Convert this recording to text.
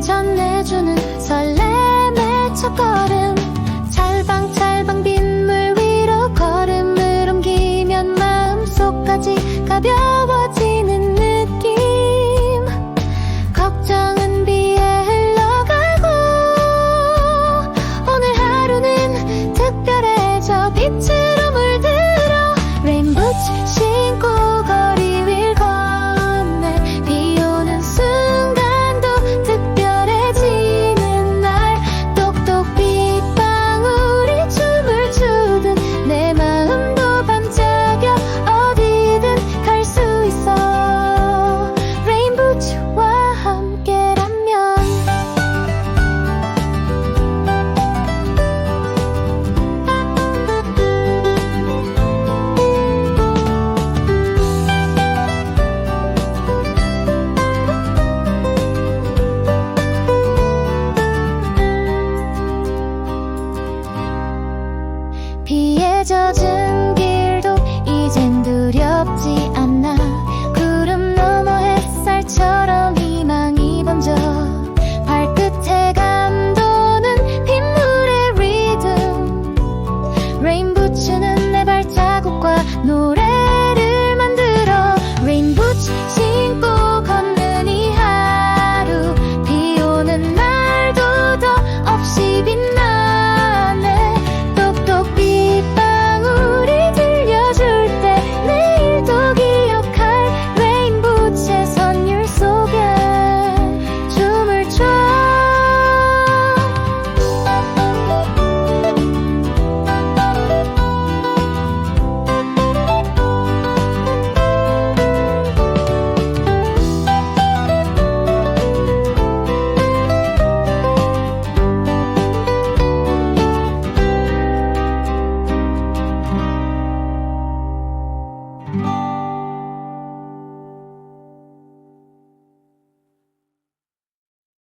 전해주는 설렘의 첫걸음. 찰방찰방 빗물 위로 걸음을 옮기면 마음속까지 가벼워 피해 젖은 길도 이젠 두렵지 않나 구름 너머 햇살처럼 희망이 번져. 발끝에 감도는 빗물의 리듬. 레인 부츠는 내 발자국과 노래